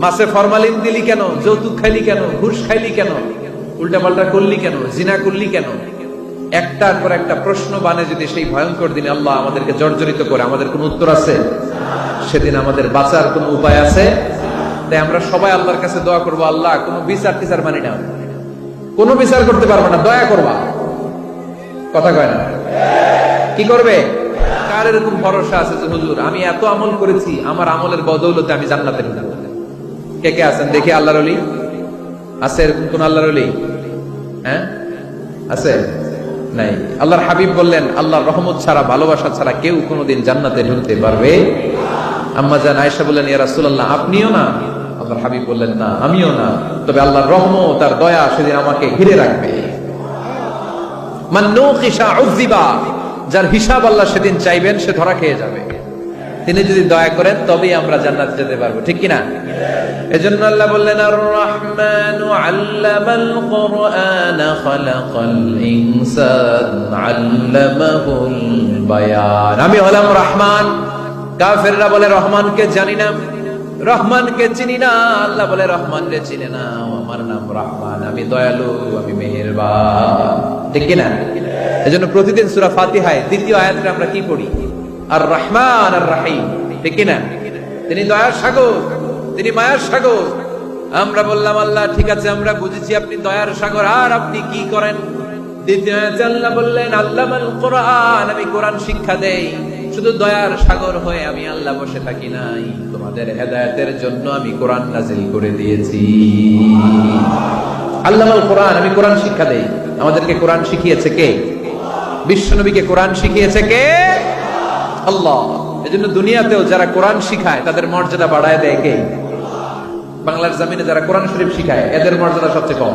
মাসে ফরমালিন দিলি কেন? যৌতুক খাইলি কেন? ঘুষ খাইলি কেন? উল্টা পাল্টা করলি কেন? জিনা করলি কেন? একটার পর একটা প্রশ্ন বানে যদি সেই ভয়ঙ্কর দিনে আল্লাহ আমাদেরকে জর্জরিত করে, আমাদের কোন উত্তর আছে? সেদিন আমাদের বাঁচার কোন উপায় আছে? তাই আমরা সবাই আল্লাহর কাছে দোয়া করব, আল্লাহ, কোনো বিচার টিচার মানি না। কোনো বিচার করতে পারব না, দয়া করবা। কথা কয় না? কি করবে? কার এরকম ভরসা আছে যে, হুজুর, আমি এত আমল করেছি, আমার আমলের বদৌলতে আমি জান্নাতে ঢুকলাম কে কে আছেন? দেখি আল্লাহর অলি আছে এরকম কোন আল্লাহর অলি হ্যাঁ? আছে? নাই। আল্লাহর হাবিব বললেন, আল্লাহর রহমত ছাড়া, ভালোবাসা ছাড়া কেউ কোনোদিন জান্নাতে ঢুকতে পারবে আম্মা জান আয়েশা বললেন, ইয়া রাসূলুল্লাহ, আপনিও না? আল্লাহর হাবিব বললেন, না, আমিও না। তবে আল্লাহর রহমত তার দয়া সেদিন আমাকে ঘিরে রাখবে। মান নুকিশা উযিবা, যার হিসাব আল্লাহ সেদিন চাইবেন, সে ধরা খেয়ে যাবে। তিনি যদি দয়া করেন, তবেই আমরা জান্নাত যেতে পারব। ঠিক কিনা? এজন্য আল্লাহ বললেন আমি হলাম রহমান। কাফেররা বলে, রহমানকে জানি না। রহমানকে চিনি না। আল্লাহ বলে রহমান রে চিনে না আমার নাম রহমান। আমি দয়ালু, আমি মেহেরবান। ঠিক কিনা? এজন্য প্রতিদিন সূরা ফাতিহায়, দ্বিতীয় আয়াতে আমরা কি পড়ি? আর রহমান আর রাহিম ঠিক কিনা? তিনি দয়ার সাগর, তিনি মায়ার সাগর। আমরা বললাম, আল্লাহ, ঠিক আছে, আমরা বুঝেছি আপনি দয়ার সাগর। আর আপনি কি করেন? আল্লাহ আমি কোরআন শিক্ষা দেই। শুধু দয়ার সাগর হয়ে আমি আল্লাহ বসে থাকি নাই। তোমাদের হেদায়েতের জন্য আমি কোরআন নাজিল করে দিয়েছি। আল্লামাল কোরআন, আমি কোরআন শিক্ষা দেই। আমাদেরকে কোরআন শিখিয়েছে কে? বিশ্বনবীকে কোরআন শিখিয়েছে কে? আল্লাহ এজন্য দুনিয়াতেও যারা কোরআন শিখায়, তাদের মর্যাদা বাড়ায় দেয় কে? বাংলার জমিনে যারা কোরআন শরীফ শিখায়, এদের মর্যাদা সবচেয়ে কম।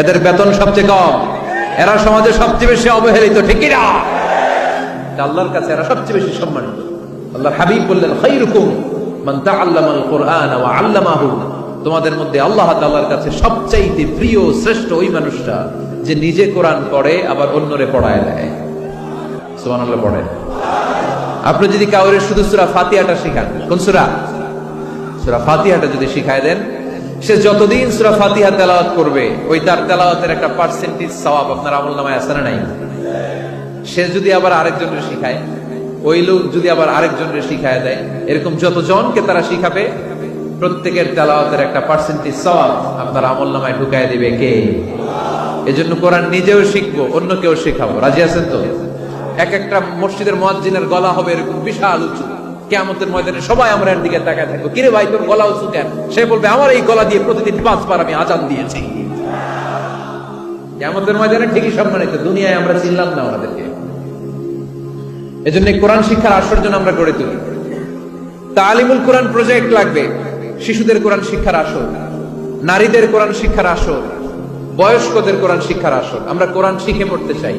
এদের বেতন সবচেয়ে কম। এরা সমাজে সবচেয়ে বেশি অবহেলিত, ঠিক না আল্লাহর কাছে এরা সবচেয়ে বেশি সম্মানিত। আল্লাহর হাবিব বললেন, খাইরুকুম মান তাআল্লামাল কুরআন ওয়া আল্লামাহু। তোমাদের মধ্যে আল্লাহ তাআলার কাছে সবচাইতে প্রিয়, শ্রেষ্ঠ ওই মানুষটা, যে নিজে কোরআন পড়ে, আবার অন্যরে পড়ায় দেয়। সুবহানাল্লাহ পড়ে আপনি যদি কাউরে শুধু সূরা ফাতিহাটা শিখান, কোন সূরা? সূরা ফাতিহাটা যদি শিখায় দেন, সে যতদিন সূরা ফাতিহা তেলাওয়াত করবে, ওই তার তেলাওয়াতের একটা পার্সেন্টেজ সওয়াব আপনার আমলনামায় আছে না নাই? সে যদি আবার আরেকজনের শিখায়, ওই লোক যদি আবার আরেকজনের শিখায় দেয়, এরকম যতজনকে তারা শিখাবে, প্রত্যেকের তেলাওয়াতের একটা পার্সেন্টেজ সওয়াব আপনার আমল নামায় ঢুকায় দিবে কে? এজন্য কোরআন নিজেও শিখব, অন্য কেউ শেখাবো। রাজি আছেন তো? এক একটা মসজিদের মুয়াজ্জিনের গলা হবে এরকম বিশাল উঁচু। কেমতের ময়দানে সবাই আমরা এর দিকে তাকায় থাকব। কিরে ভাই, তোর গলা উঁচু কেন? সে বলবে, আমার এই গলা দিয়ে প্রতিদিন পাঁচবার আমি আজান দিয়েছি। কেমতের ময়দানে ঠিকই সম্মানিত, দুনিয়ায় আমরা চিনলাম না ওনাদেরকে। এজন্য এই কোরআন শিক্ষার আসর জন্য আমরা গড়ে তুলি। তালিমুল কোরআন প্রজেক্ট লাগবে। শিশুদের কোরআন শিক্ষার আসর, নারীদের কোরআন শিক্ষার আসর, বয়স্কদের কোরআন শিক্ষার আসর। আমরা কোরআন শিখে পড়তে চাই।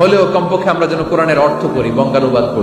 হলেও কমপক্ষে আমরা যেন কোরআনের অর্থ করি বঙ্গানুবাদ করি